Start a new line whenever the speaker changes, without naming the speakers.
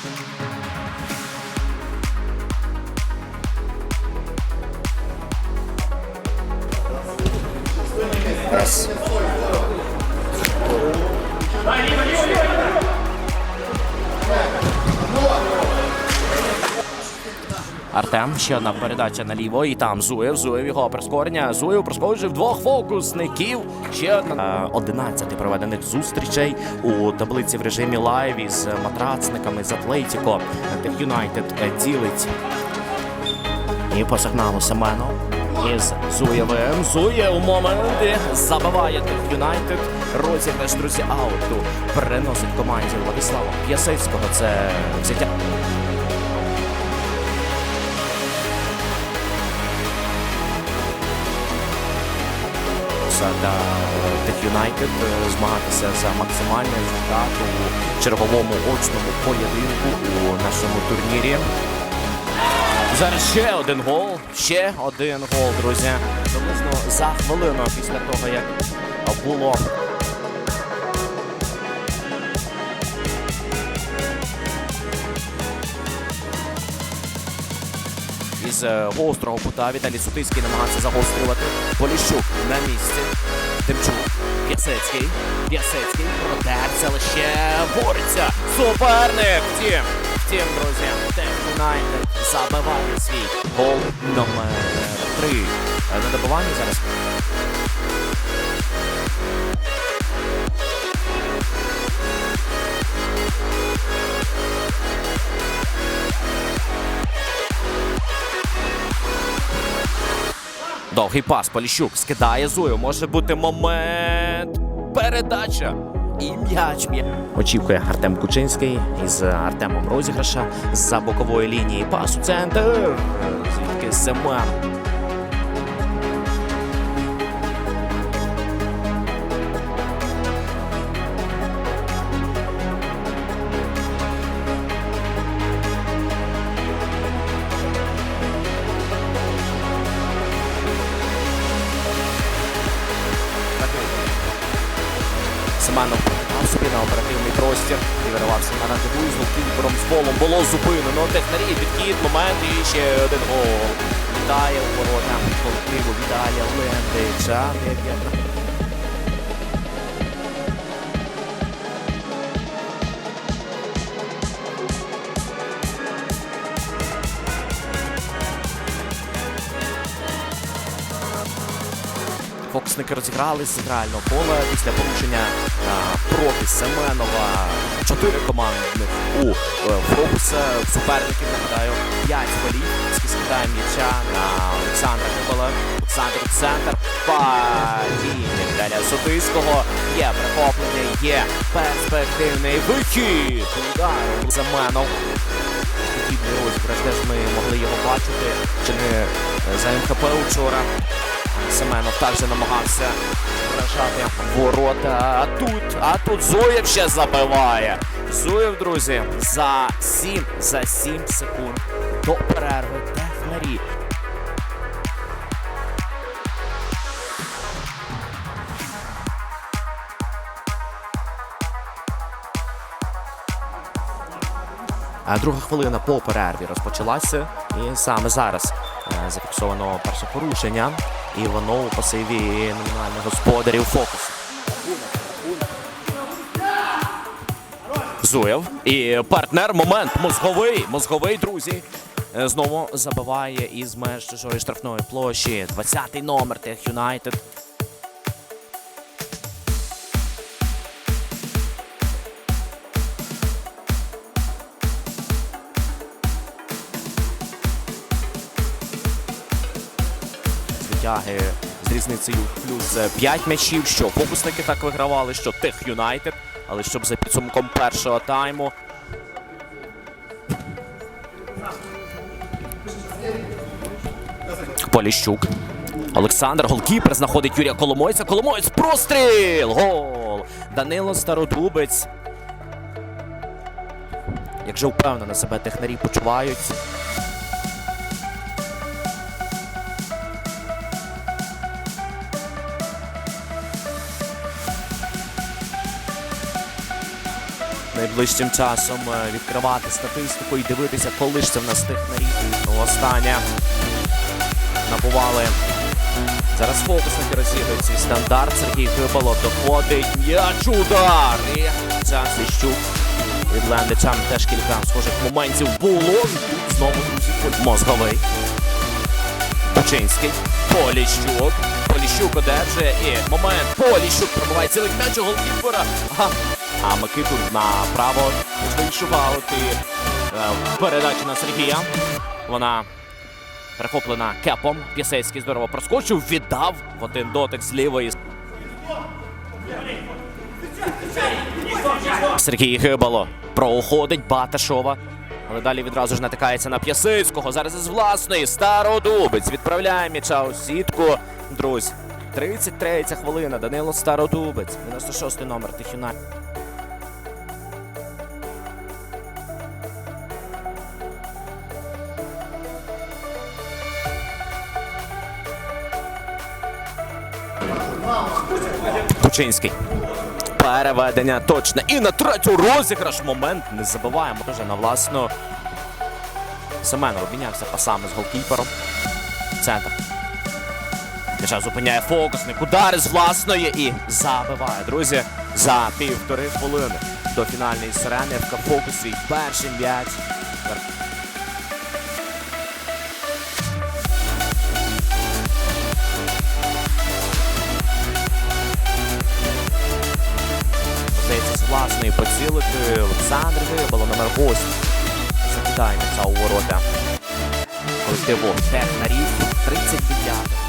Thank you. Артем, ще одна передача наліво, і там Зуєв, Зуєв його прискорення. Зуєв проскочив двох фокусників. Ще одна Е, 11 проведених зустрічей у таблиці в режимі лайв із матрацниками з Атлетіко. Тех Юнайтед е, ділить і по сигналу Семенов із Зуєвим. Зуєв моменти забиває Тех Юнайтед. Розіграш, друзі, ауту переносить команді Владислава П'ясецького. Це взяття. Для Тек Юнайтед змагатися за максимальний результат у черговому очному поєдинку у нашому турнірі. Зараз ще один гол. Ще один гол, друзі. Приблизно за хвилину після того, як було із е, гострого кута Віталій Сутицький намагався загострювати. Поліщук на місці. Демчук. П'ясецький. П'ясецький продерся, але ще бореться. Суперник. Втім, втім, друзі, Тек Юнайтед забиває свій гол номер три. Е, На добиванні зараз. Довгий пас. Поліщук скидає Зую. Може бути момент. Передача. І м'яч. м'я- Очікує Артем Кучинський із Артемом розіграша з-за бокової лінії. Пас у центр. Звідки Семен. На оперативний простір і виривався на рангову з кіпером з голом. Було зупинено. Технарі підхід, момент і ще один гол. Вітає у ворота колективу Віталія Лендича. Фокусники розіграли з центрального поля після порушення а, проти Семенова. Чотири командних у е, фокуса суперників. Нагадаю, п'ять голів. Скидає м'яча на Олександра Кибала. Олександр центр. Падіння Віталія Сотиського. Є прихоплення, є перспективний вихід. Удар Семенов. Подібний розіграш, де ж ми могли його бачити. Чи не е, за МХП вчора. Семенов також намагався вражати ворота. А тут, а тут Зуєв ще забиває. Зуєв, друзі, за 7, за 7 секунд до перерви Технарі. Друга хвилина по перерві розпочалася. І саме зараз зафіксовано перше порушення. І воно у пасиві номінальних господарів фокус. Зуєв. І партнер. Момент. Мозговий. Мозговий, друзі. Е, Знову забиває із меж чужої штрафної площі. 20-й номер Тех Юнайтед. Звитяги з різницею плюс 5 м'ячів, що фокусники так вигравали, що Тех Юнайтед. Але щоб за підсумком першого тайму. Поліщук. Олександр голкіпер знаходить Юрія Коломойця. Коломоєць простріл! Гол! Данило Стародубець. Як же впевнено себе технарі почувають. Найближчим часом е, відкривати статистику і дивитися, коли ж це в нас технарі. Останнє набували. Зараз фокусники розіграють свій стандарт. Сергій Гибало доходить. М'яч удар! І шанс Ліщук. Від Лендича теж кілька схожих моментів було. Знову, друзі, мозговий. Бучинський. Поліщук. Поліщук одержує. І момент. Поліщук пробиває цілий м'яч у голкіпера. Ага. А Микиту направо і е, на Сергія. Вона перехоплена кепом. Пісецький здорово проскочив, віддав в один дотик з лівої. Сергій Гибало проходить Баташова. Але далі відразу ж натикається на П'ясицького. Зараз із власної Стародубець відправляє м'яча у сітку. Друзі, 33 хвилина. Данило Стародубець. 96 номер Тихіна. Кучинський. Переведення точне. І на третю розіграш момент не забуваємо вже на власну. Семенов обмінявся пасами з голкіпером. Центр. М'яча зупиняє фокусник. Удар з власної і забиває. Друзі, за півтори хвилини до фінальної сирени ФК Фокус перший м'яч. Власної поцілити Олександр Вибало, номер 8. Закидає м'яча у ворота колективу Технарів 39.